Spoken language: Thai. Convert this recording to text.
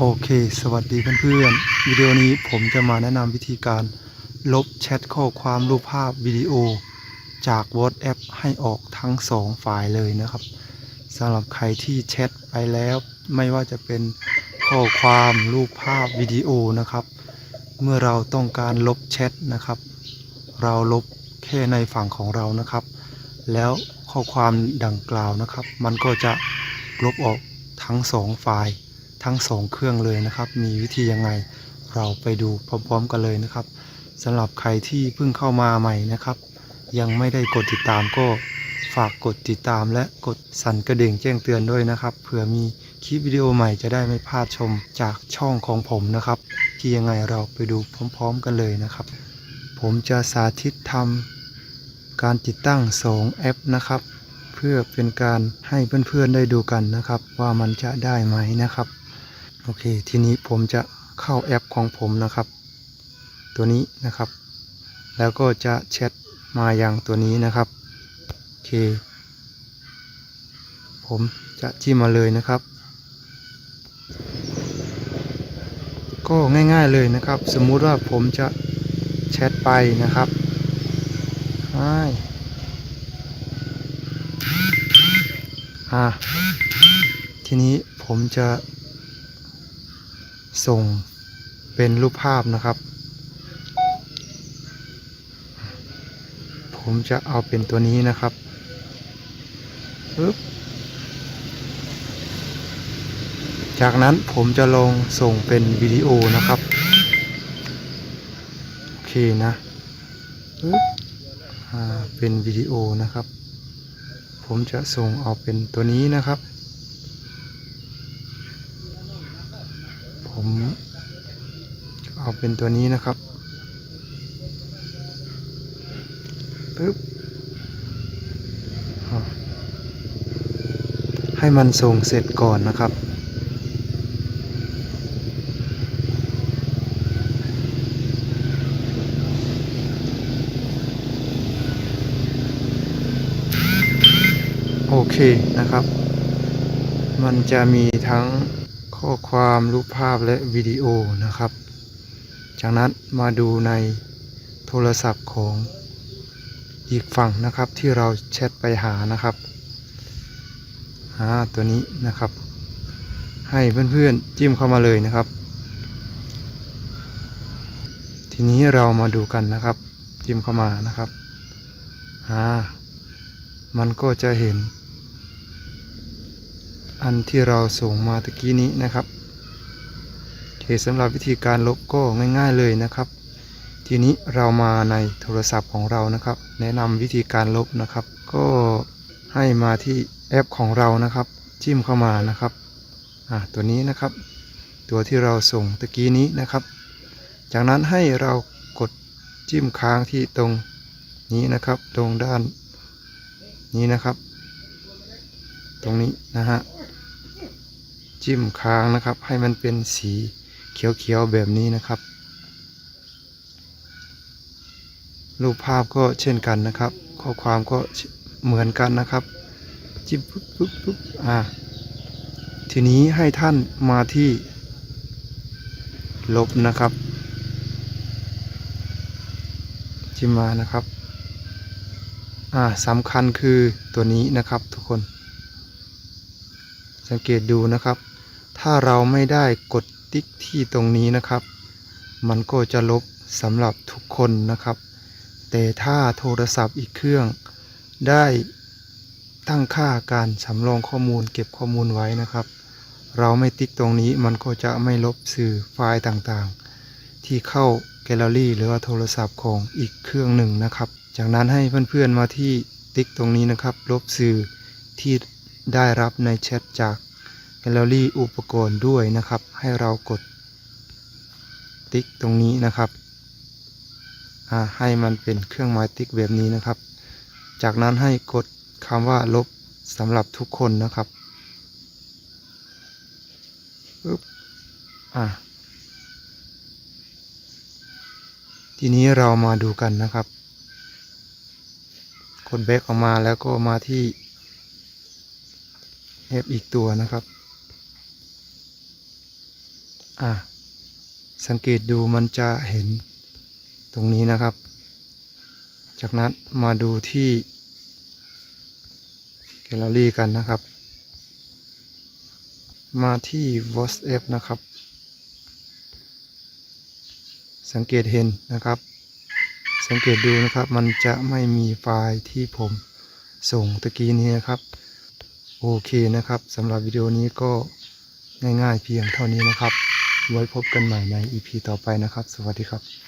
โอเค สวัสดีเพื่อนๆ วิดีโอนี้ผมจะมาแนะนำวิธีการ ลบแชทข้อความรูปภาพวิดีโอ จาก WhatsApp ให้ออกทั้งสองฝ่ายเลยนะครับสำหรับใครที่แชทไปแล้ว ไม่ว่าจะเป็นข้อความรูปภาพวิดีโอนะครับ เมื่อเราต้องการลบแชทนะครับ เราลบแค่ในฝั่งของเรานะครับ แล้วข้อความดังกล่าวนะครับ มันก็จะลบออกทั้งสองฝ่าย ทั้งสองเครื่องเลยนะครับ มีวิธียังไงเราไปดูพร้อมๆกันเลยนะครับสำหรับใครที่เพิ่งเข้ามาใหม่นะครับ ยังไม่ได้กดติดตามก็ฝากกดติดตามและกดสั่นกระดิ่งแจ้งเตือนด้วยนะครับเผื่อมีคลิปวิดีโอใหม่จะได้ไม่พลาดชมจากช่องของผมนะครับ ที่ยังไงเราไปดูพร้อมๆกันเลยนะครับ ผมจะสาธิตทำการติดตั้ง 2 แอปนะครับ เพื่อเป็นการให้เพื่อนๆได้ดูกันนะครับ ว่ามันจะได้ไหมนะครับ โอเค ทีนี้ผมจะเข้าแอปของผมนะครับ ตัวนี้นะครับ แล้วก็จะแชทมาอย่างตัวนี้นะครับโอเค ผมจะจิ้มมาเลยนะครับ ก็ง่ายๆเลยนะครับ สมมุติว่าผมจะแชทไปนะครับใช่อ่าทีนี้ผมจะ ส่งเป็นรูปภาพนะครับ ผมจะเอาเป็นตัวนี้นะครับปึ๊บจากนั้นผมจะลองส่งเป็นวิดีโอนะครับ โอเคนะเป็นวิดีโอนะครับ ผมจะส่งเอาเป็นตัวนี้นะครับ ผมเอาเป็นตัวนี้นะครับปึ๊บให้มันส่งเสร็จก่อนนะครับโอเคนะครับ มันจะมีทั้ง ข้อความรูปภาพและวิดีโอนะครับ จากนั้นมาดูในโทรศัพท์ของอีกฝั่งนะครับที่เราแชทไปหานะครับหาตัวนี้นะครับ ให้เพื่อนๆจิ้มเข้ามาเลยนะครับ ทีนี้เรามาดูกันนะครับ จิ้มเข้ามานะครับอ่ามันก็จะเห็น อันที่เราส่งมาตะกี้นี้นะครับโอเคสำหรับวิธีการลบก็ง่าย ๆเลยนะครับ ทีนี้เรามาในโทรศัพท์ของเรานะครับ แนะนำวิธีการลบนะครับ ก็ให้มาที่แอปของเรานะครับ จิ้มเข้ามานะครับอ่าตัวนี้นะครับ ตัวที่เราส่งตะกี้นี้นะครับ จากนั้นให้เรากดจิ้มค้างที่ตรงนี้นะครับ ตรงด้านนี้นะครับ ตรงนี้นะฮะ จิ้มค้างนะครับ ให้มันเป็นสีเขียวๆแบบนี้นะครับ รูปภาพก็เช่นกันนะครับ ข้อความก็เหมือนกันนะครับ จิ้มปุ๊บปุ๊บปุ๊บอ่าทีนี้ให้ท่านมาที่ลบนะครับ จิ้มมานะครับอ่าสำคัญคือตัวนี้นะครับทุกคน สังเกตดูนะครับ ถ้าเราไม่ได้กดติ๊กที่ตรงนี้นะครับ มันก็จะลบสำหรับทุกคนนะครับ แต่ถ้าโทรศัพท์อีกเครื่อง ได้ตั้งค่าการสำรองข้อมูลเก็บข้อมูลไว้นะครับ เราไม่ติ๊กตรงนี้มันก็จะไม่ลบสื่อไฟล์ต่างๆ ที่เข้าแกลเลอรี่หรือว่าโทรศัพท์ของอีกเครื่องหนึ่งนะครับ จากนั้นให้เพื่อนๆมาที่ติ๊กตรงนี้นะครับ ลบสื่อที่ได้รับในแชทจาก แกลเลอรี่อุปกรณ์ด้วยนะครับ ให้เรากดติ๊กตรงนี้นะครับให้มันเป็นเครื่องหมายติ๊กแบบนี้นะครับ จากนั้นให้กดคำว่าลบสำหรับทุกคนนะครับปึ๊บอ่าทีนี้เรามาดูกันนะครับ กดแบ็กออกมาแล้วก็มาที่แอปอีกตัวนะครับ อะสังเกตดูมันจะเห็นตรงนี้นะครับ จากนั้นมาดูที่แกลเลอรี่กันนะครับ มาที่ WhatsApp นะครับ สังเกตเห็นนะครับ สังเกตดูนะครับมันจะไม่มีไฟล์ที่ผมส่งตะกี้นี้นะครับ โอเคนะครับสำหรับวิดีโอนี้ก็ง่ายๆเพียงเท่านี้นะครับ ไว้พบกันใหม่ใน EP ต่อไปนะครับ สวัสดีครับ